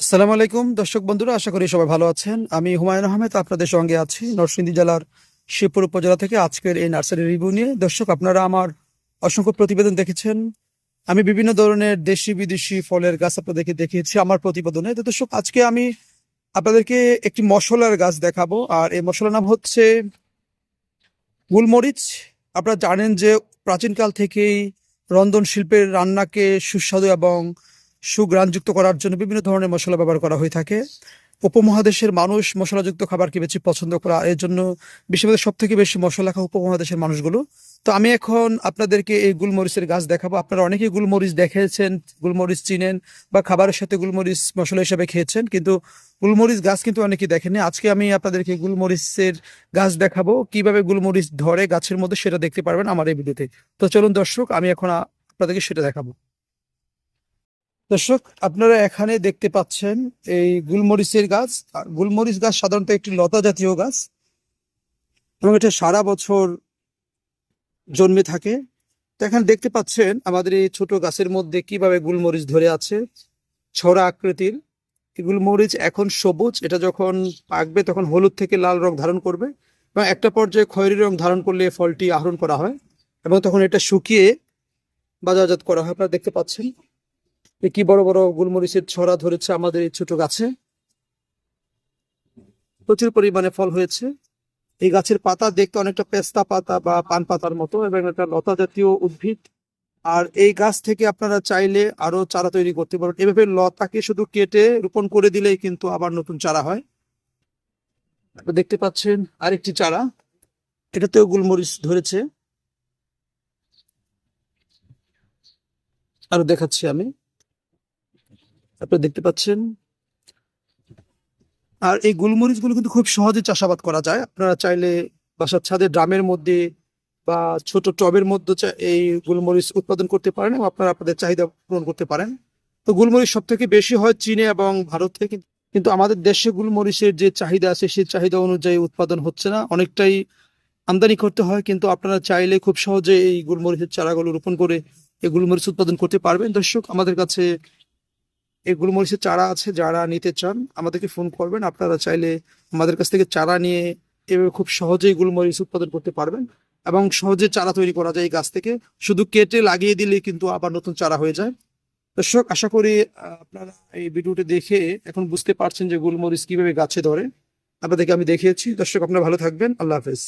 আসসালামু আলাইকুম, দর্শক বন্ধুরা, আশা করি সবাই ভালো আছেন। আমি হুমায়ুন আহমেদ, আপনাদের সঙ্গে আছি নরসিংদী জেলার শিবপুর উপজেলা থেকে আজকের এই নার্সারি রিভিউ নিয়ে। দর্শক, আপনারা আমার অসংখ্য প্রতিবেদন দেখেছেন। আমি বিভিন্ন ধরনের দেশি বিদেশি ফলের গাছ আপনাদেরকে দেখিয়েছি আমার প্রতিবেদনে। তো দর্শক, আজকে আমি আপনাদেরকে একটি মশলার গাছ দেখাবো, আর এই মশলার নাম হচ্ছে গুলমরিচ। আপনারা জানেন যে প্রাচীনকাল থেকেই রন্ধন শিল্পের রান্নাকে সুস্বাদু এবং সুগ্রাণযুক্ত করার জন্য বিভিন্ন ধরনের মশলা ব্যবহার করা হয়ে থাকে। উপমহাদেশের মানুষ মশলাযুক্ত খাবারকে বেশি পছন্দ করা, এর জন্য বিশ্বের সব থেকে বেশি মশলা খাওয়া উপমহাদেশের মানুষগুলো। তো আমি এখন আপনাদেরকে এই গুলমরিচের গাছ দেখাবো। আপনারা অনেকেই গুলমরিচ দেখেছেন, গুলমরিচ চিনেন বা খাবারের সাথে গুলমরিচ মশলা হিসেবে খেয়েছেন, কিন্তু গুলমরিচ গাছ কিন্তু অনেকেই দেখেনি আজকে আমি আপনাদেরকে গুলমরিচের গাছ দেখাবো। কীভাবে গুলমরিচ ধরে গাছের মধ্যে সেটা দেখতে পারবেন আমার এই ভিডিওতে। তো চলুন দর্শক, আমি এখন আপনাদেরকে সেটা দেখাবো। দর্শক, আপনারা এখানে দেখতে পাচ্ছেন এই গুলমরিচের গাছ। আর গুলমরিচ গাছ সাধারণত একটি লতা জাতীয় গাছ এবং এটা সারা বছর জন্মে থাকে। তো এখানে দেখতে পাচ্ছেন আমাদের এই ছোট গাছের মধ্যে কীভাবে গুলমরিচ ধরে আছে, ছড়া আকৃতির। গুলমরিচ এখন সবুজ, এটা যখন পাকবে তখন হলুদ থেকে লাল রং ধারণ করবে এবং একটা পর্যায়ে খয়েরি রং ধারণ করলে ফলটি আহরণ করা হয় এবং তখন এটা শুকিয়ে বাজারজাত করা হয়। আপনারা দেখতে পাচ্ছেন। কি বড় বড় গুলমরিচের ছড়া ধরেছে আমাদের এই ছোট গাছে? প্রচুর পরিমাণে ফল হয়েছে। এই গাছের পাতা দেখতে অনেকটা পেস্তা পাতা বা পান পাতার মতো এবং একটা লতা জাতীয় উদ্ভিদ। আর এই গাছ থেকে আপনারা চাইলে আরও চারা তৈরি করতে পারবেন এভাবে লতাকে শুধু কেটে রোপণ করে দিলেই কিন্তু আবার নতুন চারা হয়। দেখতে পাচ্ছেন আরেকটি চারা। এটাতেও গুলমরিচ ধরেছে। আরও দেখাচ্ছি আমি। আপনারা দেখতে পাচ্ছেন? আর এই গোলমরিচগুলো কিন্তু খুব সহজে চাষাবাদ করা যায়। আপনারা চাইলে বাসার ছাদে ড্রামের মধ্যে বা ছোট টবের মধ্যে এই গোলমরিচ উৎপাদন করতে পারেন এবং আপনারা আপনাদের চাহিদা পূরণ করতে পারেন। তো গোলমরিচ সব থেকে বেশি হয় চীনে এবং ভারতে কিন- কিন্তু আমাদের দেশে গোলমরিচের যে চাহিদা আছে, সেই চাহিদা অনুযায়ী উৎপাদন হচ্ছে না। অনেকটাই আমদানি করতে হয়, কিন্তু আপনারা চাইলে খুব সহজে এই গোলমরিচের চারাগুলো রোপণ করে এই গোলমরিচ উৎপাদন করতে পারবেন। দর্শক, আমাদের কাছে এই গোলমরিচের চারা আছে, যারা নিতে চান, আমাদেরকে ফোন করবেন। আপনারা চাইলে আমাদের কাছ থেকে চারা নিয়ে এভাবে খুব সহজেই গোলমরিচ উৎপাদন করতে পারবেন এবং সহজে চারা তৈরি করা যায় এই গাছ থেকে। শুধু কেটে লাগিয়ে দিলে কিন্তু আবার নতুন চারা হয়ে যায়। দর্শক, আশা করি আপনারা এই ভিডিওটি দেখে এখন বুঝতে পারছেন যে গোলমরিচ কীভাবে গাছে ধরে। আপনাদেরকে আমি দেখিয়েছি। দর্শক, আপনারা ভালো থাকবেন। আল্লাহ হাফেজ।